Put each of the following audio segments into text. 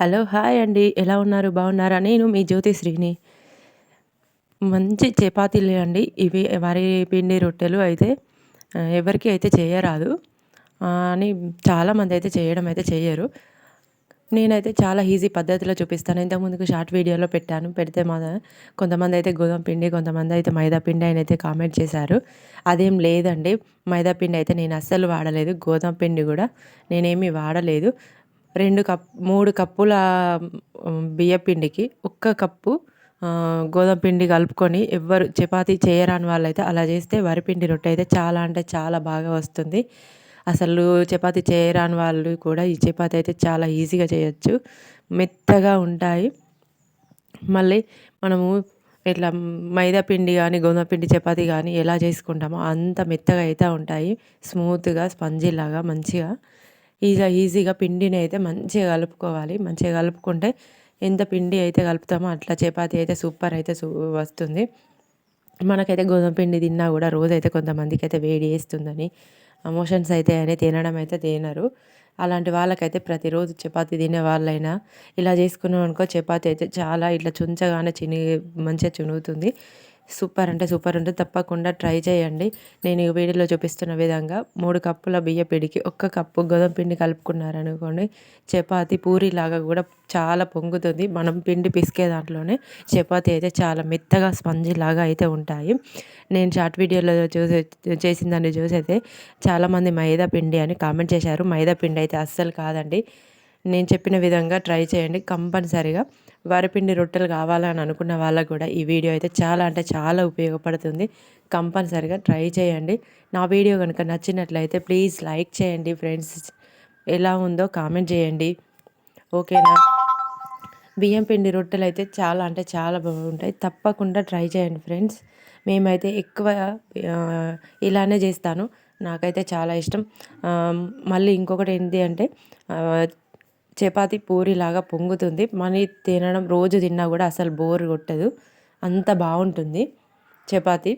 Hello hi అండి. ఎలా ఉన్నారు? బాగున్నారా? నేను మీ జ్యోతిశ్రీని మంచి చపాతీలు అండి. ఇవి వరి పిండి రొట్టెలు అయితే ఎవరికి అయితే చేయరాదు. అని చాలామంది అయితే చేయడం అయితే చేయరు. నేనైతే చాలా ఈజీ పద్ధతిలో చూపిస్తాను. ఇంతకుముందుకు షార్ట్ వీడియోలో పెట్టాను. పెడితే మా కొంతమంది అయితే గోధుమ పిండి కొంతమంది అయితే మైదా పిండి అని అయితే కామెంట్ చేశారు. అదేం లేదండి. మైదా పిండి అయితే నేను అస్సలు వాడలేదు. గోధుమ పిండి కూడా నేనేమి వాడలేదు. రెండు కప్ మూడు కప్పుల బియ్యపిండికి ఒక్క కప్పు గోధుమ పిండి కలుపుకొని ఎవ్వరు చపాతీ చేయరాని వాళ్ళైతే అలా చేస్తే వరిపిండి రొట్టె అయితే చాలా అంటే చాలా బాగా వస్తుంది. అసలు చపాతీ చేయరాని వాళ్ళు కూడా ఈ చపాతీ అయితే చాలా ఈజీగా చేయొచ్చు. మెత్తగా ఉంటాయి. మళ్ళీ మనము ఇట్లా మైదా పిండి కానీ గోధుమ పిండి చపాతీ కానీ ఎలా చేసుకుంటామో అంత మెత్తగా అయితే ఉంటాయి. స్మూత్గా స్పంజీలాగా మంచిగా. ఈజీగా ఈజీగా పిండిని అయితే మంచిగా కలుపుకోవాలి. మంచిగా కలుపుకుంటే ఎంత పిండి అయితే కలుపుతామో అట్లా చపాతి అయితే సూపర్ అయితే సూ వస్తుంది. మనకైతే గోధుమ పిండి తిన్నా కూడా రోజైతే కొంతమందికి అయితే వేడి వేస్తుందని మోషన్స్ అయితే అని తినడం అయితే తినరు. అలాంటి వాళ్ళకైతే ప్రతిరోజు చపాతి తినే వాళ్ళైనా ఇలా చేసుకున్నాం అనుకో చపాతి అయితే చాలా ఇట్లా చుంచగానే చిని మంచిగా చునుగుతుంది. సూపర్ అంటే సూపర్ ఉంటుంది. తప్పకుండా ట్రై చేయండి. నేను ఈ వీడియోలో చూపిస్తున్న విధంగా మూడు కప్పుల బియ్య పిండికి ఒక్క కప్పు గోధుమ పిండి కలుపుకున్నారనుకోండి చపాతి పూరిలాగా కూడా చాలా పొంగుతుంది. మనం పిండి పిసికే దాంట్లోనే చపాతి అయితే చాలా మెత్తగా స్పంజీ లాగా అయితే ఉంటాయి. నేను షార్ట్ వీడియోలో చూసి చేసిన దాన్ని చూసి అయితే చాలామంది మైదా పిండి అని కామెంట్ చేశారు. మైదా పిండి అయితే అస్సలు కాదండి. నేను చెప్పిన విధంగా ట్రై చేయండి కంపల్సరిగా. వరిపిండి రొట్టెలు కావాలని అనుకున్న వాళ్ళకు కూడా ఈ వీడియో అయితే చాలా అంటే చాలా ఉపయోగపడుతుంది. కంపల్సరిగా ట్రై చేయండి. నా వీడియో కనుక నచ్చినట్లయితే ప్లీజ్ లైక్ చేయండి ఫ్రెండ్స్. ఎలా ఉందో కామెంట్ చేయండి. ఓకేనా? బియ్యం పిండి రొట్టెలు అయితే చాలా అంటే చాలా బాగుంటాయి. తప్పకుండా ట్రై చేయండి ఫ్రెండ్స్. మేమైతే ఎక్కువ ఇలానే చేస్తాను. నాకైతే చాలా ఇష్టం. మళ్ళీ ఇంకొకటి ఏంటి అంటే చపాతి పూరిలాగా పొంగుతుంది. మనీ తినడం రోజు తిన్నా కూడా అసలు బోర్ కొట్టదు. అంత బాగుంటుంది చపాతి.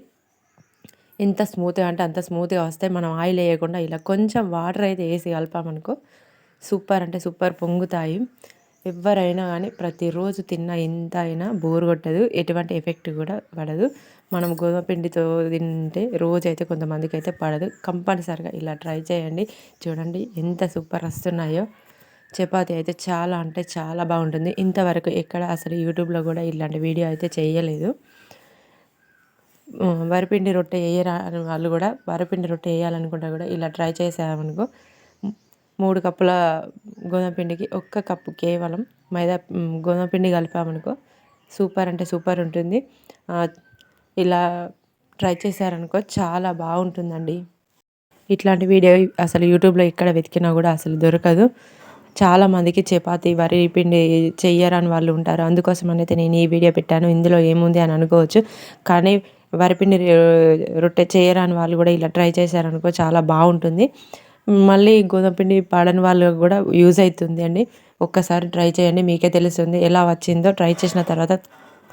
ఎంత స్మూత్గా అంటే అంత స్మూత్గా వస్తాయి మనం ఆయిల్ వేయకుండా ఇలా కొంచెం వాటర్ అయితే వేసి కలపామనుకో సూపర్ అంటే సూపర్ పొంగుతాయి. ఎవరైనా కానీ ప్రతిరోజు తిన్న ఎంత అయినా బోర్ కొట్టదు. ఎటువంటి ఎఫెక్ట్ కూడా పడదు. మనం గోధుమ పిండితో తింటే రోజు అయితే కొంతమందికి అయితే పడదు. కంపల్సరిగా ఇలా ట్రై చేయండి. చూడండి ఎంత సూపర్ వస్తున్నాయో. చపాతీ అయితే చాలా అంటే చాలా బాగుంటుంది. ఇంతవరకు ఎక్కడ అసలు యూట్యూబ్లో కూడా ఇలాంటి వీడియో అయితే చేయలేదు. వరిపిండి రొట్టె వేయరా వాళ్ళు కూడా వరిపిండి రొట్టె వేయాలనుకుంటే కూడా ఇలా ట్రై చేసామనుకో మూడు కప్పుల గోధుమ పిండికి ఒక్క కప్పు కేవలం మైదా గోధుమ పిండి కలిపామనుకో సూపర్ అంటే సూపర్ ఉంటుంది. ఇలా ట్రై చేశారనుకో చాలా బాగుంటుందండి. ఇట్లాంటి వీడియో అసలు యూట్యూబ్లో ఎక్కడ వెతికినా కూడా అసలు దొరకదు. చాలామందికి చపాతి వరి పిండి చెయ్యరని వాళ్ళు ఉంటారు. అందుకోసం అయితే నేను ఈ వీడియో పెట్టాను. ఇందులో ఏముంది అని అనుకోవచ్చు. కానీ వరిపిండి రొట్టె చేయరాని వాళ్ళు కూడా ఇలా ట్రై చేశారనుకో చాలా బాగుంటుంది. మళ్ళీ గోధుమ పిండి పాడని వాళ్ళకు కూడా యూజ్ అవుతుంది అండి. ఒక్కసారి ట్రై చేయండి. మీకే తెలుస్తుంది ఎలా వచ్చిందో. ట్రై చేసిన తర్వాత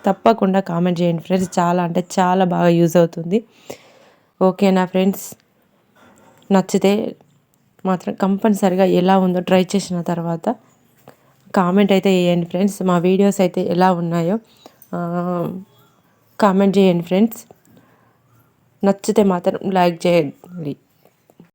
తప్పకుండా కామెంట్ చేయండి ఫ్రెండ్స్. చాలా అంటే చాలా బాగా యూజ్ అవుతుంది. ఓకేనా ఫ్రెండ్స్? నచ్చితే మాత్రం కంపల్సరిగా ఎలా ఉందో ట్రై చేసిన తర్వాత కామెంట్ అయితే వేయండి ఫ్రెండ్స్. మా వీడియోస్ అయితే ఎలా ఉన్నాయో కామెంట్ చేయండి ఫ్రెండ్స్. నచ్చితే మాత్రం లైక్ చేయండి.